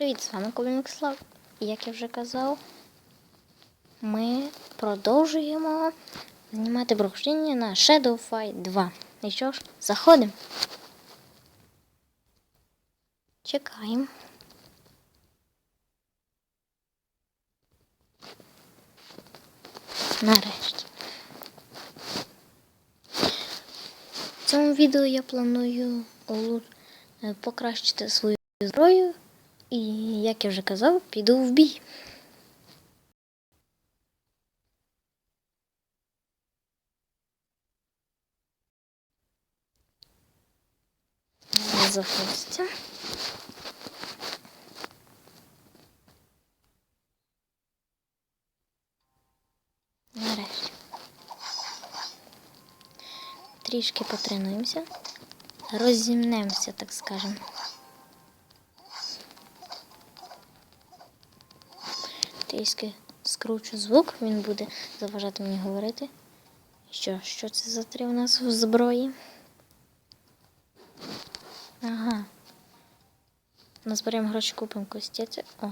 Привіт, з вами Комікслав. І як я вже казав, ми продовжуємо знімати прохождення на Shadow Fight 2. І що ж, заходимо. Чекаємо. Нарешті. В цьому відео я планую е, покращити свою зброю і, як я вже казав, піду в бій. Не. Нарешті. Трішки потренуємося. Розімнемося, так скажемо. Трішки скручу звук, він буде заважати мені говорити. Що, що це за три у нас в зброї? Ага. Назберемо гроші, купимо костяці. О.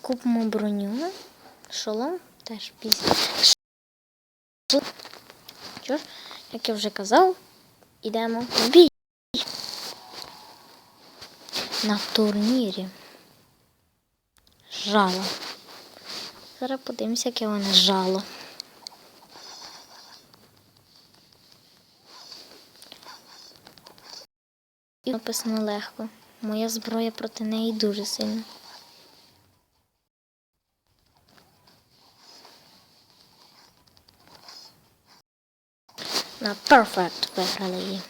Купимо броню. Шолом теж пізно. Що ж, як я вже казав, йдемо в бій. На турнірі. Жало. Зараз подивимося, яке воно жало. І написано легко. Моя зброя проти неї дуже сильна. На перфект виграли її.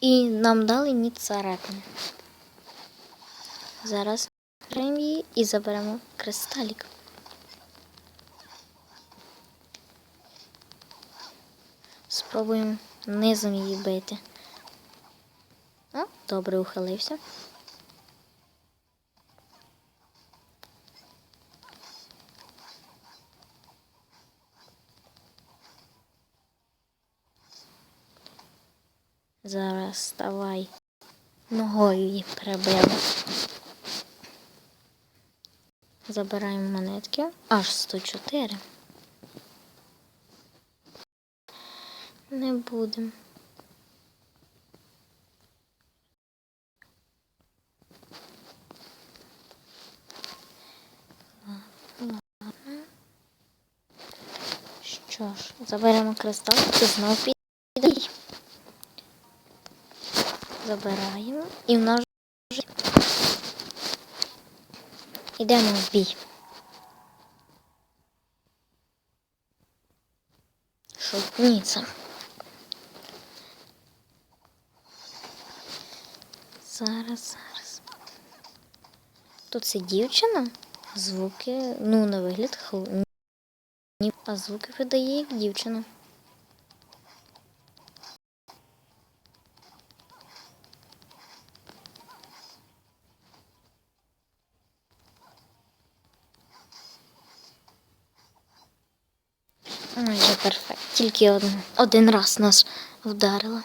І нам дали ніцарепну. Зараз беремо її і заберемо кристалік. Спробуємо низом її бити. О, добре ухилився. Зараз ставай ногою її перебили. Забираємо монетки. Аж 104. Не будемо. Що ж, заберемо кристал і знову піде. Забираємо і в нас вже йдемо в бій. Шутниця. Зараз, зараз. Тут це дівчина, звуки, ну, на вигляд, хл- а звуки видає як дівчина. Майже перфект. Тільки один, один раз нас вдарила.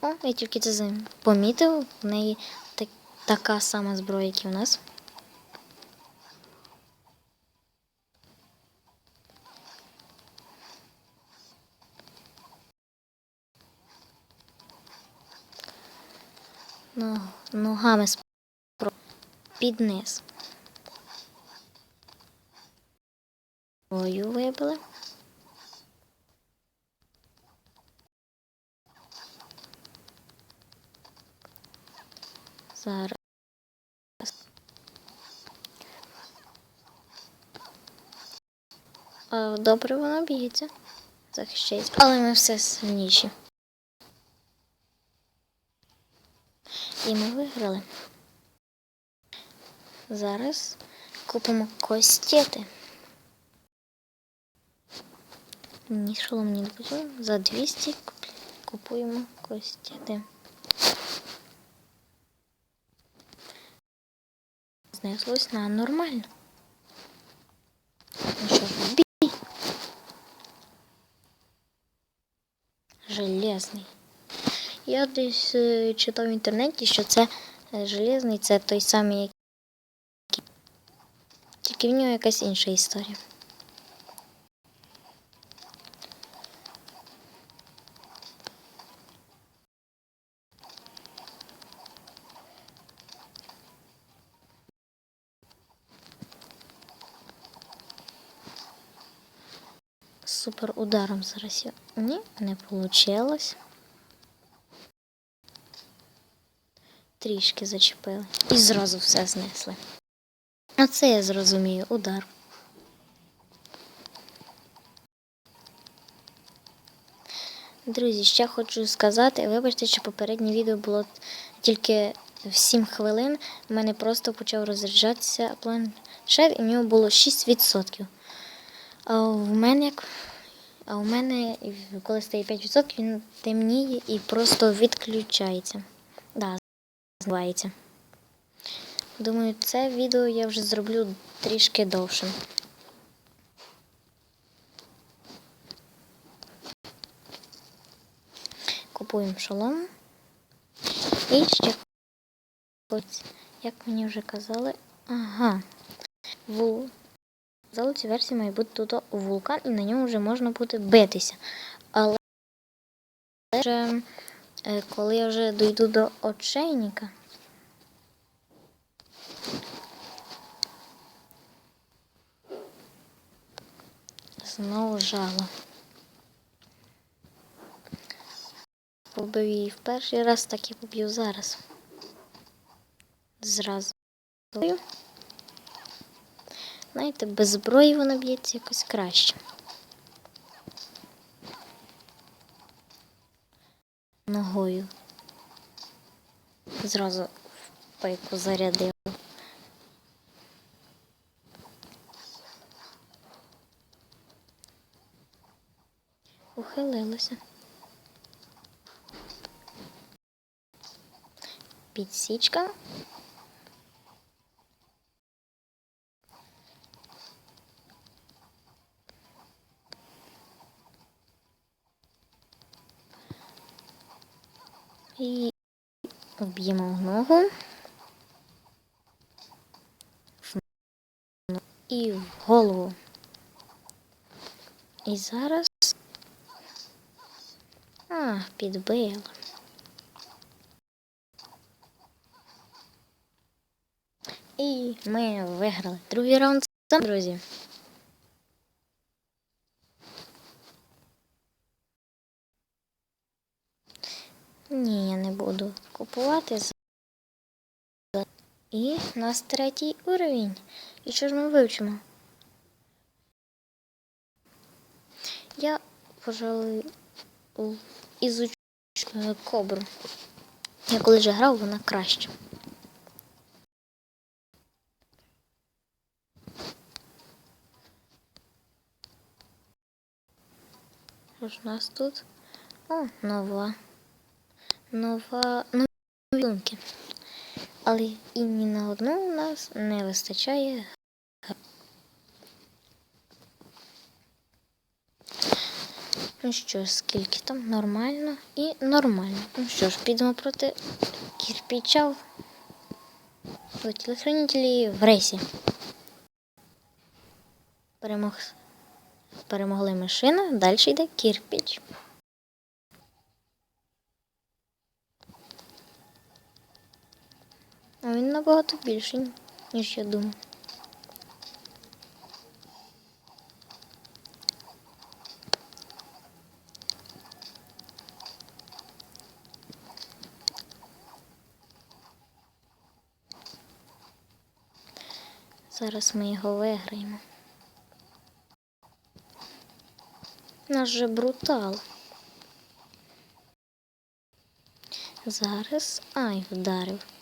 О, я тільки це помітив. В неї так, така сама зброя, як і в нас. Ну, ногами спро... під низ. Ою вибили. Зараз. Добре вона б'ється. Захищається. Але ми все сильніші. І ми виграли. Зараз купимо костети. Ні, шолом не допустимо. За 200 куп- купуємо костети. Знеслось на нормально. Ну що бій. Железний. Я десь е, читав в інтернеті, що це е, железний, це той самий, як... тільки в нього якась інша історія. Супер ударом зараз я. Ні, не вийшло. Трішки зачепили. І зразу все знесли. А це я зрозумію, удар. Друзі, ще хочу сказати, вибачте, що попереднє відео було тільки в 7 хвилин. У мене просто почав розряджатися планшет, і в нього було 6%. А в мене, а у мене, коли стає 5%, він темніє і просто відключається. Да, збивається. Думаю, це відео я вже зроблю трішки довшим. Купуємо шолом. І ще як мені вже казали, ага. В казали, цій версії має бути тут вулкан, і на ньому вже можна буде битися. Але вже, е, коли я вже дойду до очейника, знову жало. Побив її в перший раз, так і поб'ю зараз. Зразу. Знаєте, без зброї вона б'ється якось краще. Ногою. Зразу в пайку зарядив. Ухилилося. Підсічка. І вб'ємо в ногу. І в голову. І зараз. А, підбила. І ми виграли другий раунд, друзі. Ні, я не буду купувати. з- І у нас третій уровень. І що ж ми вивчимо? Я, пожалуй, ізучу кобру. Я коли вже грав, вона краще. Що ж у нас тут? О, нова. Нова новинки. Але і ні на одну у нас не вистачає. Ну що скільки там? Нормально і нормально. Ну що ж, підемо проти кирпича в тілохранителі в рейсі. Перемог... Перемогли машина, далі йде кирпич. А він набагато більший, ніж я думав. Зараз ми його виграємо. Наш же брутал. Зараз. Ай, вдарив.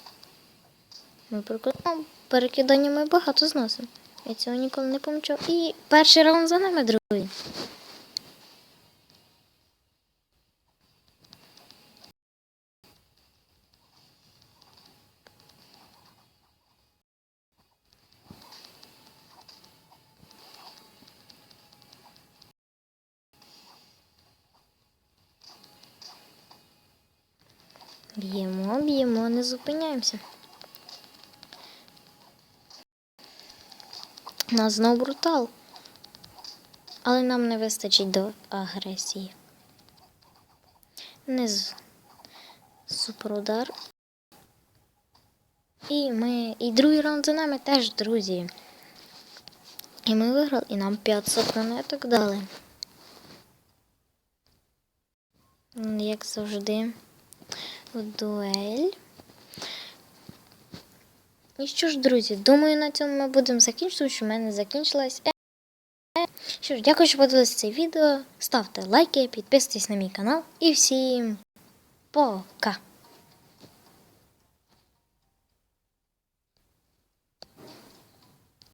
Ми прокладемо. Ну, Перекидання ми багато зносимо. Я цього ніколи не помічав. І перший раунд за нами, другий. Б'ємо, б'ємо, не зупиняємося. Нас знов брутал. Але нам не вистачить до агресії. Низ. Суперудар. І ми. І другий раунд за нами теж, друзі. І ми виграли, і нам 500 монеток дали. Як завжди, дуель. І що ж, друзі, думаю, на цьому ми будемо закінчувати, що в мене закінчилась. Е- Що ж, дякую, що подивилися це відео. Ставте лайки, підписуйтесь на мій канал і всім пока!